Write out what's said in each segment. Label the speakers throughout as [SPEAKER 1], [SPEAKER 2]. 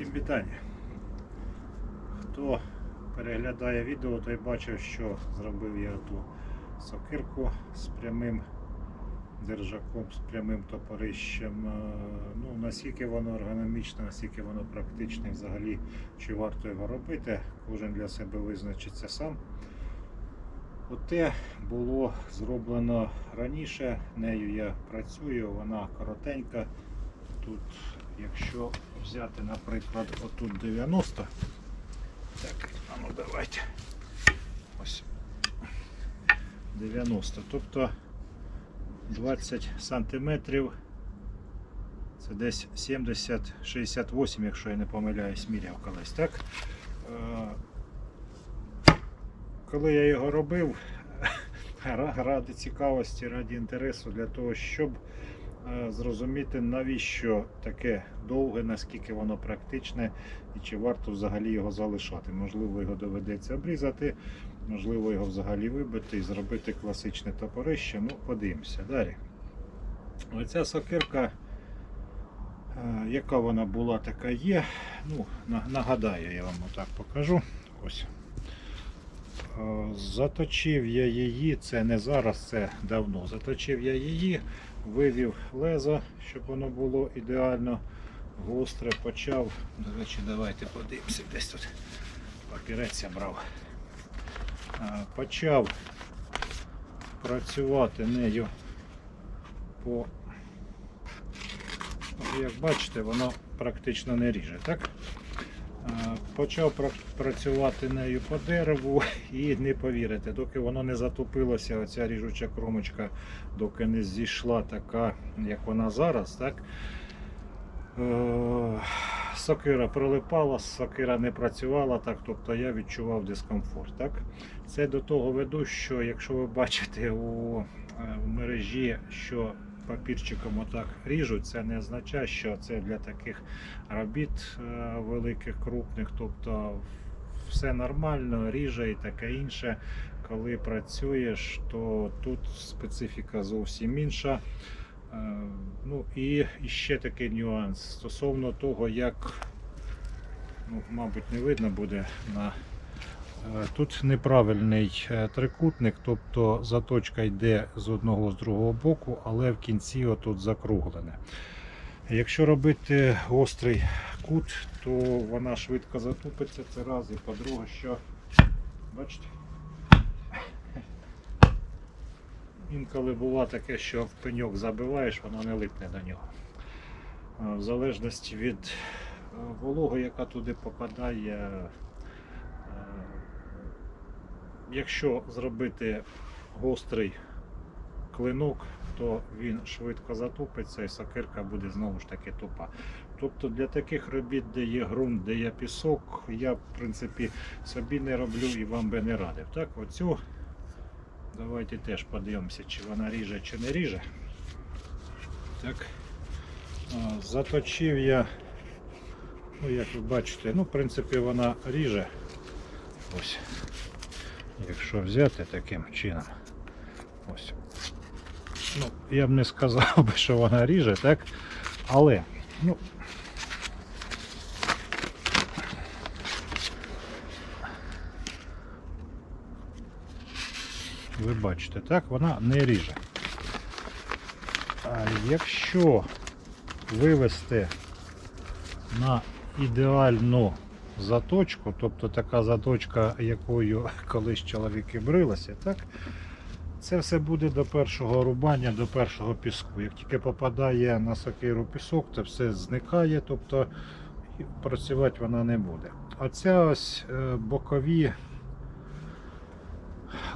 [SPEAKER 1] Всім вітання. Хто переглядає відео, той бачив, що зробив я ту сокирку з прямим держаком, з прямим топорищем. Е, Ну, наскільки воно ергономічне, наскільки воно практичне взагалі, чи варто його робити, кожен для себе визначиться сам. Оте було зроблено раніше, нею я працюю, вона коротенька. Тут, якщо взяти, наприклад, отут 90, так, а ну давайте. Ось 90, тобто 20 сантиметрів. Це десь 70-68, якщо я не помиляюсь, міряв колись, так? Е, Коли я його робив, ради цікавості, ради інтересу, для того, щоб зрозуміти, навіщо таке довге, наскільки воно практичне і чи варто взагалі його залишати. Можливо, його доведеться обрізати, можливо, його взагалі вибити і зробити класичне топорище. Ну, подивимося далі. Оця сокирка, е, яка вона була, така є. Ну, нагадаю, я вам отак покажу. Ось. Е, Заточив я її, це не зараз, це давно. Заточив я її, вивів лезо, щоб воно було ідеально гостре. Почав. До речі, давайте подивимося, десь тут папірець я брав. Почав працювати нею по. Як бачите, воно практично не ріже, так? Е, Почав працювати нею по дереву і не повірите, доки воно не затопилося, оця ріжуча кромочка, доки не зійшла така, як вона зараз, так? Е, Сокира прилипала, сокира не працювала, так, тобто я відчував дискомфорт. Так? Це до того веду, що якщо ви бачите у, е, мережі, що папірчиком отак ріжуть, це не означає, що це для таких робіт е, великих, крупних, тобто все нормально, ріже і таке інше. Коли працюєш, то тут специфіка зовсім інша. Е, Ну і ще такий нюанс стосовно того, як, ну, мабуть, не видно буде на. Е, Тут неправильний е, трикутник, тобто заточка йде з одного з другого боку, але в кінці отут закруглене. Якщо робити гострий кут, то вона швидко затупиться. Це раз. І по-друге, що бачите, інколи буває таке, що пеньок забиваєш, воно не липне до нього. Е, В залежності від вологи, яка туди попадає, якщо зробити гострий клинок, то він швидко затупиться і сокирка буде знову ж таки тупа. Тобто для таких робіт, де є ґрунт, де є пісок, я в принципі собі не роблю і вам би не радив. Так, оцю давайте теж подивимося, чи вона ріже, чи не ріже. Так. Заточив я, ну як ви бачите, ну в принципі вона ріже. Ось. Якщо взяти таким чином. Ось. Ну, я б не сказав би, що вона ріже, так? Але, ну. Ви бачите, так, вона не ріже. А якщо вивести на ідеальну заточку, тобто така заточка, якою колись чоловіки брилися, так? Це все буде до першого рубання, до першого піску. Як тільки попадає на сокиру пісок, це все зникає, тобто працювати вона не буде. Оця ось е, бокові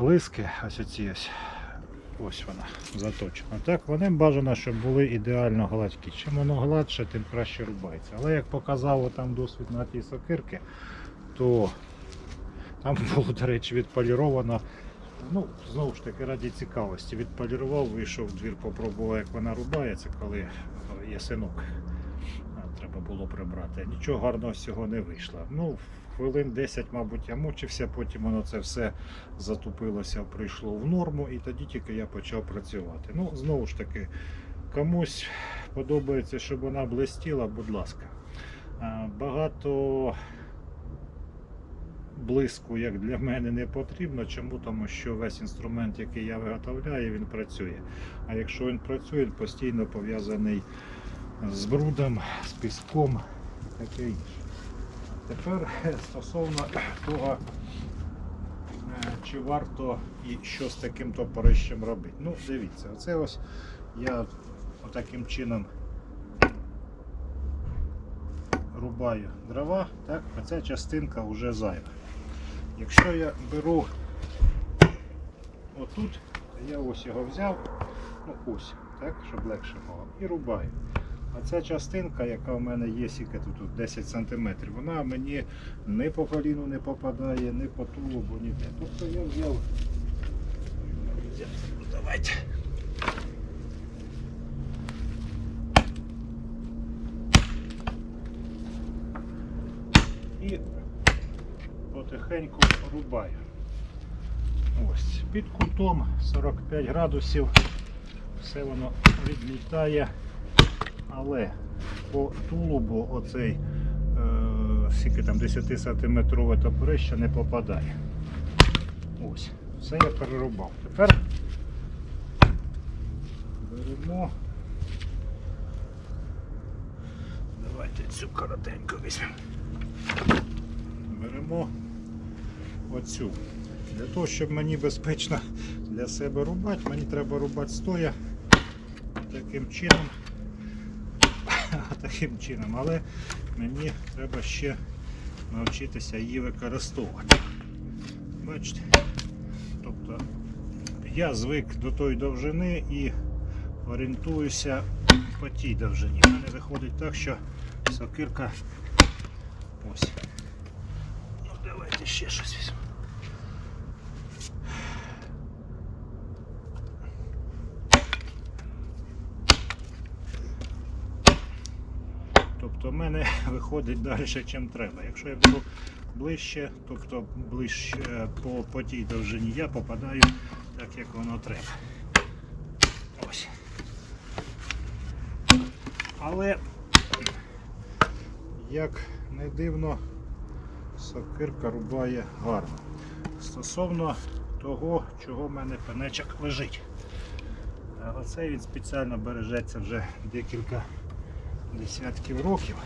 [SPEAKER 1] лиски, ось оці ось, ось вона заточена. Так, вони бажано, щоб були ідеально гладкі. Чим воно гладше, тим краще рубається. Але як показав там досвід на тій сокирки, то там було, до речі, відполіровано. Ну, знову ж таки, раді цікавості. Відполірував, вийшов в двір, попробував, як вона рубається, коли є синок. Треба було прибрати. Нічого гарного з цього не вийшло. Ну, хвилин 10, мабуть, я мучився, потім воно це все затупилося, прийшло в норму, і тоді тільки я почав працювати. Ну, знову ж таки, комусь подобається, щоб вона блистіла, будь ласка. Багато блиску, як для мене, не потрібно. Чому? Тому що весь інструмент, який я виготовляю, він працює. А якщо він працює, він постійно пов'язаний з брудом, з піском і таке інше. Тепер е, стосовно того, е, чи варто і що з таким топорищем робити. Ну, дивіться, оце ось я отаким чином рубаю дрова, так, а частинка вже зайва. Якщо я беру отут, я ось його взяв, ну ось, так, щоб легше було, і рубаю. А ця частинка, яка в мене є, скільки тут, тут 10 см, вона мені ні по коліну не попадає, ні по тулубу, ніде. Тобто я взяв. Давайте. І потихеньку рубаю. Ось, під кутом 45 градусів, все воно відлітає, але по тулубу оцей е, там 10 сантиметрове топорище не попадає. Ось, все я перерубав. Тепер беремо. Давайте цю коротеньку візьмемо. Беремо оцю. Для того, щоб мені безпечно для себе рубати, мені треба рубати стоя таким чином. таким чином, але мені треба ще навчитися її використовувати. Бачите? Тобто я звик до тої довжини і орієнтуюся по тій довжині. У мене виходить так, що сокирка ось. Ну давайте ще щось візьмемо. Тобто в мене виходить далі, ніж треба. Якщо я беру ближче, тобто ближче е, по, по тій довжині, я попадаю так, як воно треба. Ось. Але, як не дивно, сокирка рубає гарно. Стосовно того, чого в мене пенечок лежить. Оцей він спеціально бережеться вже декілька десятків років.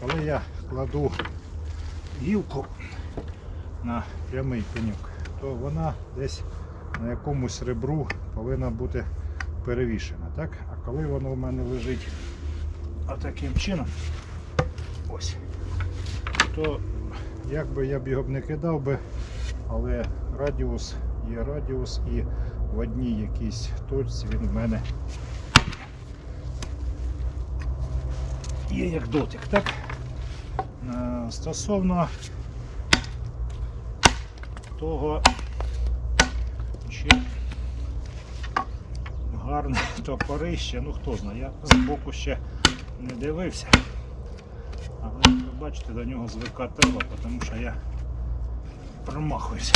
[SPEAKER 1] Коли я кладу гілку на прямий пеньок, то вона десь на якомусь ребру повинна бути перевішена. Так? А коли воно в мене лежить отаким чином, ось, то як би я б його не кидав би, але радіус є радіус і в одній якійсь точці він в мене є як дотик, так? Е, Стосовно того, чи гарне топорище, ну хто знає, я з боку ще не дивився. Але ви бачите, до нього звикати треба, тому що я промахуюся.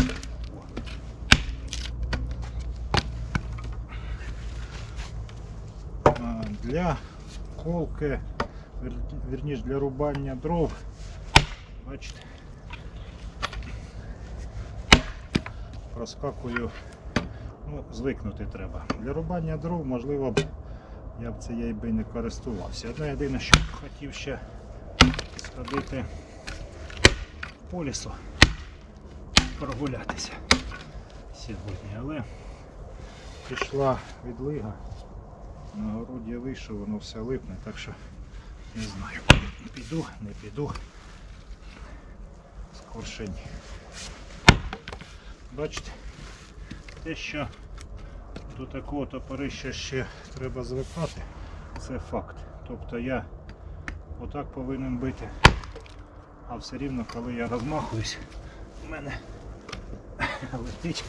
[SPEAKER 1] Для колки вірніш для рубання дров. Бачите. Проскакую. Ну, звикнути треба. Для рубання дров, можливо, б я б я би не користувався. Одне єдине, що хотів ще сходити по лісу, прогулятися сьогодні, але пішла відлига. На городі вийшов, воно все липне, так що не знаю, піду, не піду. Скоршені. Бачите, те, що до такого топорища ще треба звикати, це факт. Тобто я отак повинен бити, а все рівно, коли я розмахуюсь, у мене летить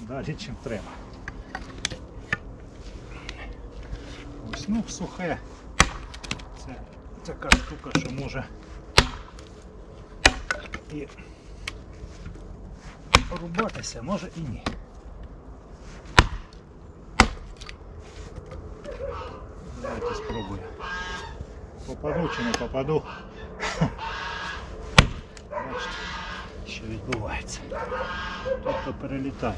[SPEAKER 1] далі, чим треба. Ось, ну, сухе. Це така штука, що може і рубатися, може і ні. Давайте спробую. попаду чи не попаду. Бачите, що відбувається. Тобто перелітає.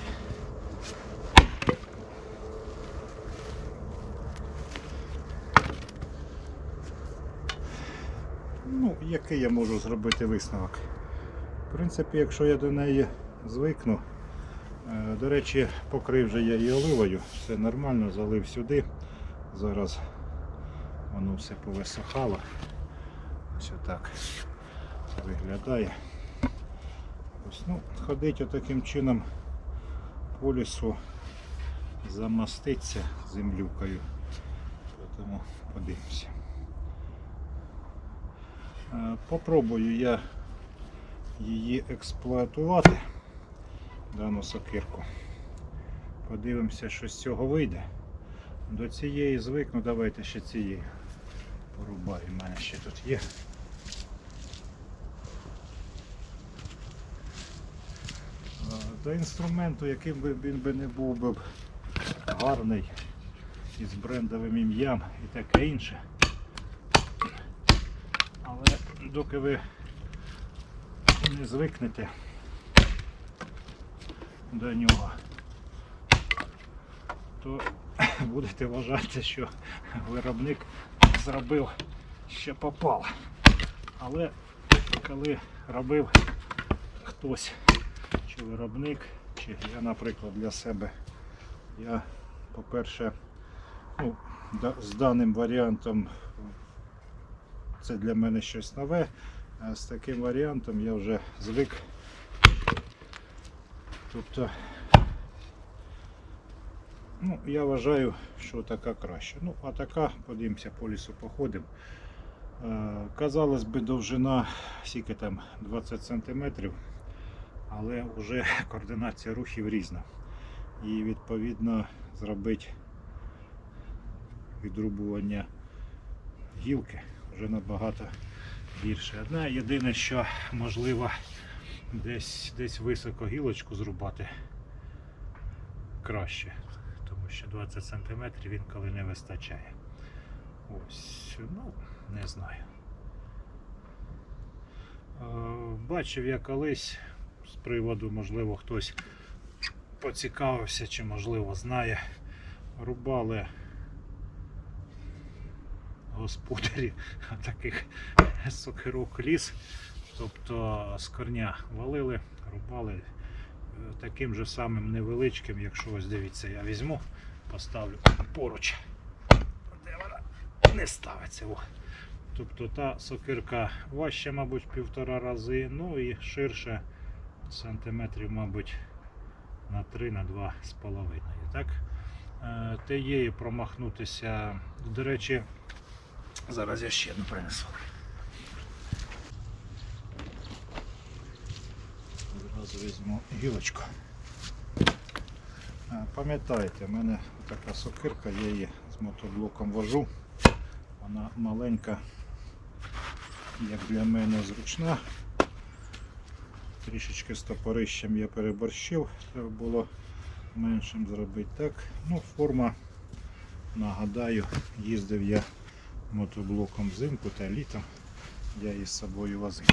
[SPEAKER 1] Ну, який я можу зробити висновок? В принципі, якщо я до неї звикну, е, до речі, покрив вже я її оливою, все нормально, залив сюди. Зараз воно все повисохало. Ось отак виглядає. Ось, ну, ходить отаким чином по лісу, замаститься землюкою. Тому подивимося. Е, Попробую я її експлуатувати, дану сокирку. Подивимося, що з цього вийде. До цієї звикну, давайте ще цієї порубаю. У мене ще тут є. Е, До інструменту, яким би він би не був би гарний із брендовим ім'ям і таке інше. Але доки ви не звикнете до нього, то будете вважати, що виробник зробив що попало. Але коли робив хтось, чи виробник, чи я, наприклад, для себе, я, по-перше, ну, з даним варіантом це для мене щось нове. А з таким варіантом я вже звик. Тобто, ну, я вважаю, що така краще. Ну, а така, подивимося, по лісу походимо. Е, Казалось би, довжина скільки там 20 см, але вже координація рухів різна. І відповідно зробити відрубування гілки вже набагато більше. Одне єдине, що можливо десь, десь високо гілочку зрубати краще, тому що 20 см інколи не вистачає. Ось, ну, не знаю. Е, Бачив я колись з приводу, можливо, хтось поцікавився чи, можливо, знає. Рубали господарі таких сокирок ліс, тобто з корня валили, рубали е, таким же самим невеличким, якщо ось дивіться, я візьму, поставлю поруч. Де вона не ставиться. О. Тобто та сокирка важча, мабуть, півтора рази, ну і ширше сантиметрів, мабуть, на 3 на 2 з половиною. Так? Е, Тією промахнутися, до речі, зараз я ще одну принесу. Одразу візьму гілочку. Е, Пам'ятаєте, в мене така сокирка, я її з мотоблоком вожу. Вона маленька, як для мене зручна. Трішечки з топорищем я переборщив, треба було меншим зробити так. Ну, форма, нагадаю, їздив я мотоблоком взимку та літом, я її з собою возив.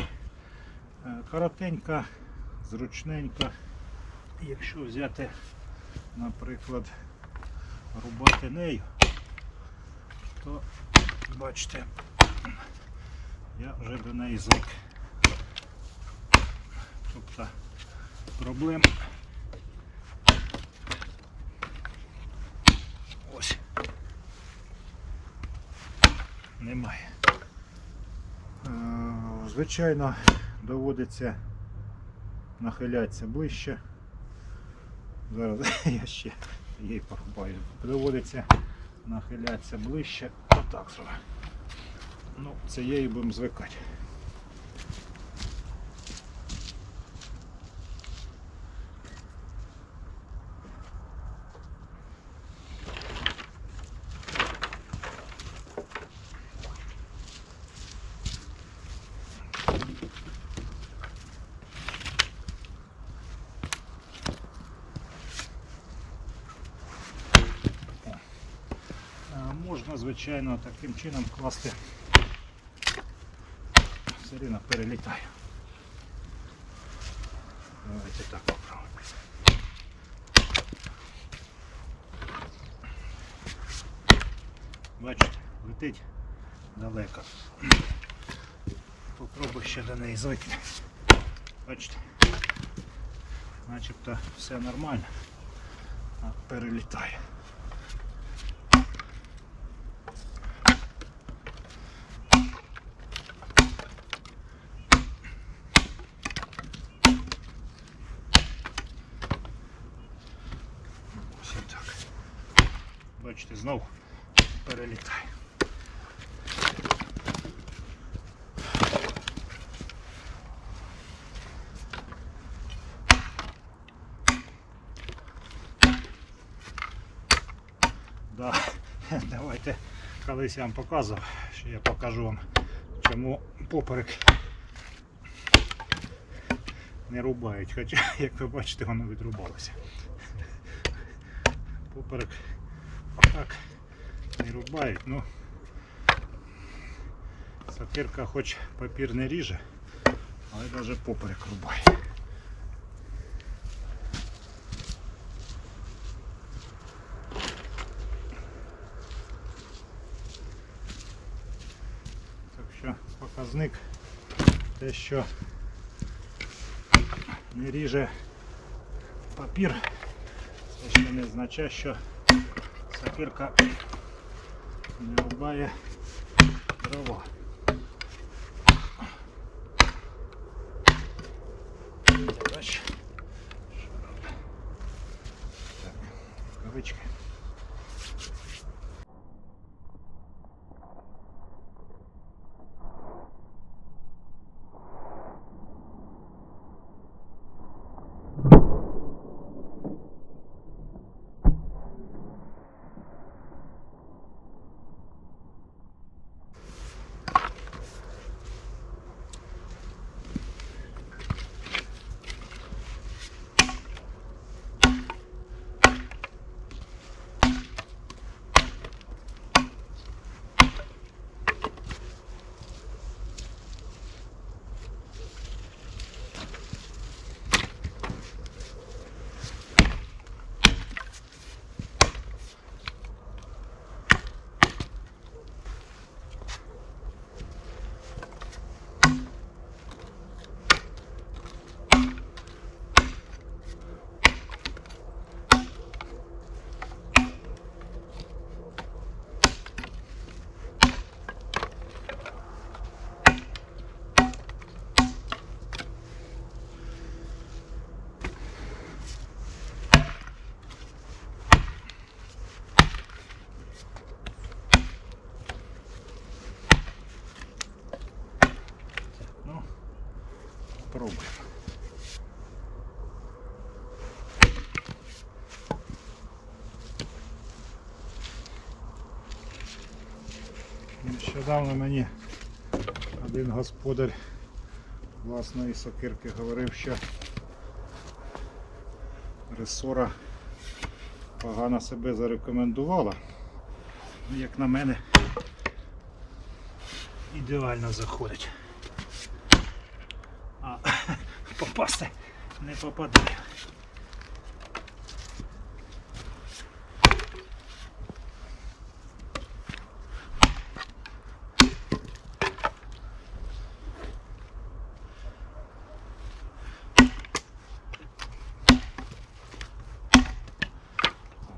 [SPEAKER 1] Е, Коротенька, зручненька. Якщо взяти, наприклад, рубати нею, то бачите, я вже до неї звик. Тобто проблем ось немає. Е, Звичайно, доводиться нахилятися ближче. Зараз я ще її покупаю. Доводиться нахилятися ближче. Отак. Ну, це будемо звикати. Е, Звичайно, таким чином класти все рівно перелітаю. Давайте так попробуємо. Бачите, летить далеко. Попробуй ще до неї зайти. Бачите? Начебто все нормально, а перелітає. Ось так. Бачите, знов перелітає. Да. Давайте колись я вам показував, що я покажу вам, чому поперек не рубають. Хоча, як ви бачите, воно відрубалося. Поперек так не рубають, ну сапірка хоч папір не ріже, але навіть поперек рубає. Так що показник те, що не ріже папір, це ще не означає, що сапірка не рубає дрова. Далі. Що робить? Так, рукавички. Ну, пробуємо. Нещодавно мені один господар власної сокирки говорив, що ресора погано себе зарекомендувала. Ну, Як на мене, ідеально заходить. А попасти не попадає.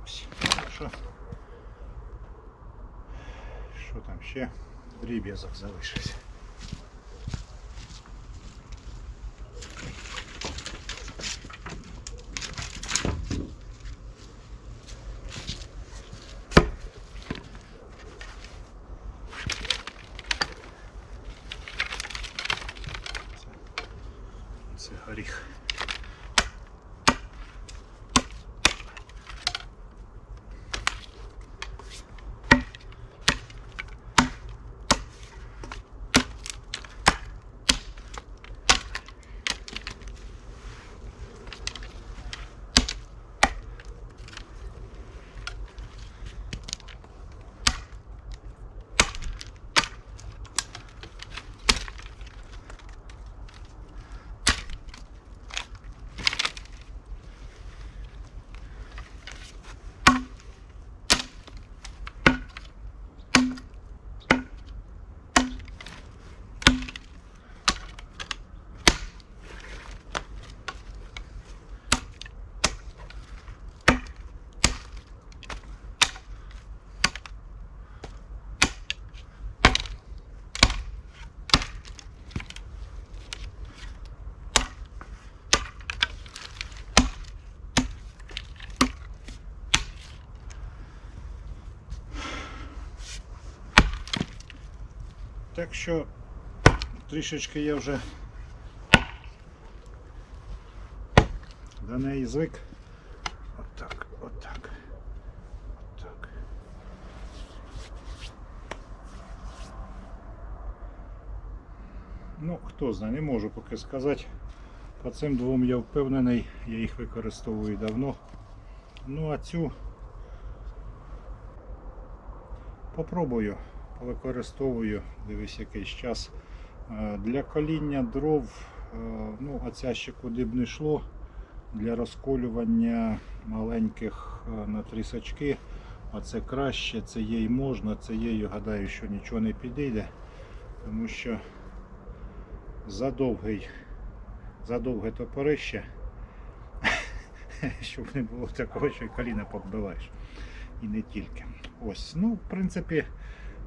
[SPEAKER 1] Ось. Що? Що там ще? Дріб'язок залишився. Якщо трішечки я вже до неї звик. Отак, отак. Отак. Ну, хто знає, не можу поки сказати. По цим двом я впевнений, я їх використовую давно. Ну а цю попробую, повикористовую, дивись якийсь час. Е, Для коління дров, е, ну а ще куди б не йшло, для розколювання маленьких е, на трісочки. А це краще, це їй можна, це їй, гадаю, що нічого не підійде, тому що задовгий, задовге топорище, щоб не було такого, що й коліна побиваєш. І не тільки. Ось, ну, в принципі,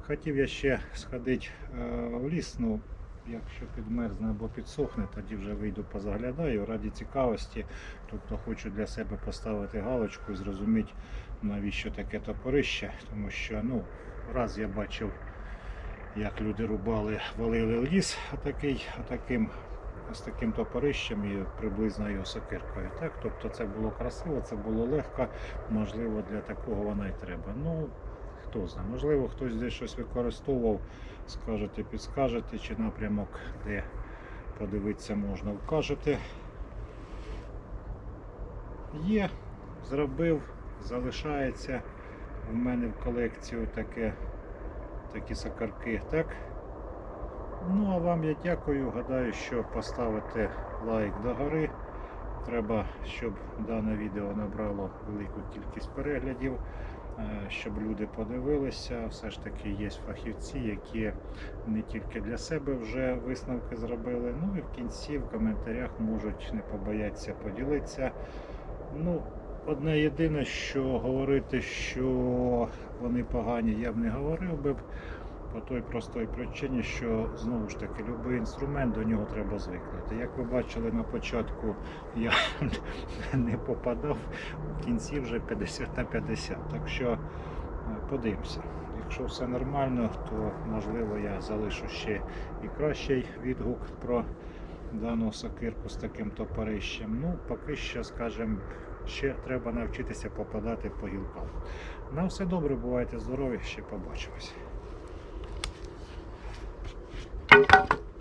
[SPEAKER 1] хотів я ще сходити е, в ліс, ну, якщо підмерзне або підсохне, тоді вже вийду позаглядаю раді цікавості. Тобто хочу для себе поставити галочку і зрозуміти, навіщо таке топорище. Тому що ну, раз я бачив, як люди рубали, валили ліс отакий, отаким, з таким топорищем і приблизно його сокиркою. Так? Тобто це було красиво, це було легко, можливо, для такого вона й треба. Ну, хто знає, можливо, хтось десь щось використовував, скажете, підскажете, чи напрямок, де подивитися можна, вкажете. Є, зробив, залишається в мене в колекцію таке, такі сокарки. Так? Ну а вам я дякую. Гадаю, що поставити лайк догори. Треба, щоб дане відео набрало велику кількість переглядів, щоб люди подивилися. Все ж таки є фахівці, які не тільки для себе вже висновки зробили, ну і в кінці в коментарях можуть не побоятися поділитися. Ну, одне єдине, що говорити, що вони погані, я б не говорив би. По той простій причині, що знову ж таки будь-який інструмент до нього треба звикнути. Як ви бачили на початку, я не попадав в кінці вже 50 на 50. Так що е, подивимося. Якщо все нормально, то можливо я залишу ще і кращий відгук про дану сокирку з таким топорищем. Ну, поки що, скажімо, ще треба навчитися попадати по гілкам. На все добре, бувайте здорові, ще побачимось. Thank you.